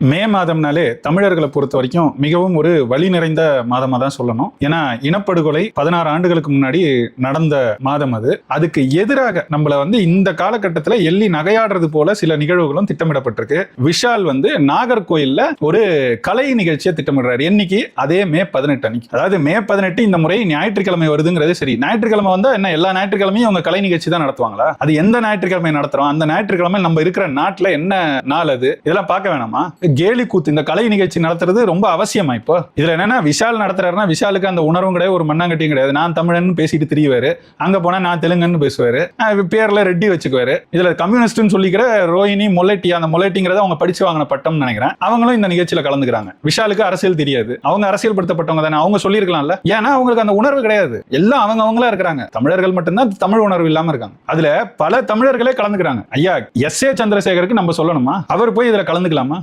மே மாதம்னாலே தமிழர்களை பொறுத்த வரைக்கும் மிகவும் ஒரு வழி நிறைந்த மாதமாக தான் சொல்லணும். ஏன்னா இனப்படுகொலை பதினாறு ஆண்டுகளுக்கு முன்னாடி நடந்த மாதம் அது. அதுக்கு எதிராக நம்மள வந்து இந்த காலகட்டத்தில் எள்ளி நகையாடுறது போல சில நிகழ்வுகளும் திட்டமிடப்பட்டிருக்கு. விஷால் வந்து நாகர்கோயில்ல ஒரு கலை நிகழ்ச்சியை திட்டமிடுறாரு. என்னைக்கு? அதே மே பதினெட்டு அன்னைக்கு. அதாவது மே பதினெட்டு இந்த முறை ஞாயிற்றுக்கிழமை வருதுங்கிறது சரி. ஞாயிற்றுக்கிழமை வந்தால் என்ன எல்லா ஞாயிற்றுக்கிழமையும் அவங்க கலை நிகழ்ச்சி தான் நடத்துவாங்களா? அது எந்த ஞாயிற்றுக்கிழமை நடத்துறோம்? அந்த ஞாயிற்றுக்கிழமை நம்ம இருக்கிற நாட்டில் என்ன நாள் அது? இதெல்லாம் பார்க்க வேணாமா? கேலி கூத்து இந்த கலை நிகழ்ச்சி நடத்துறது ரொம்ப அவசியமா இப்போ? இதுல என்னன்னா விஷால் நடத்துறாருன்னா விஷாலுக்கு அந்த உணர்வும் கிடையாது ஒரு மண்ணாங்கட்டியும் கிடையாது. நான் தமிழன் பேசிட்டு திரியுவாரு. அங்க போனா நான் தெலுங்குன்னு பேசுவாரு. பேர்ல ரெட்டி வச்சுக்குவாரு. இதுல கம்யூனிஸ்ட்னு சொல்லிக்கிற ரோஹினி மொலட்டி அந்த மொலட்டிங்கிறத அவங்க படிச்சு வாங்கின பட்டம்னு நினைக்கிறேன். அவங்களும் இந்த நிகழ்ச்சியில கலந்துக்கிறாங்க. விஷாலுக்கு அரசியல் தெரியாது. அவங்க அரசியல் படுத்தப்பட்டவங்க தானே. அவங்க சொல்லியிருக்கலாம்ல. ஏன்னா அவங்களுக்கு அந்த உணர்வு கிடையாது. எல்லாம் அவங்க அவங்களா இருக்கிறாங்க. தமிழர்கள் மட்டும்தான் தமிழ் உணர்வு இல்லாம இருக்காங்க. அதுல பல தமிழர்களே கலந்துக்கிறாங்க. ஐயா எஸ் ஏ சந்திரசேகருக்கு நம்ம சொல்லணுமா? அவர் போய் இதுல கலந்துக்கலாமா?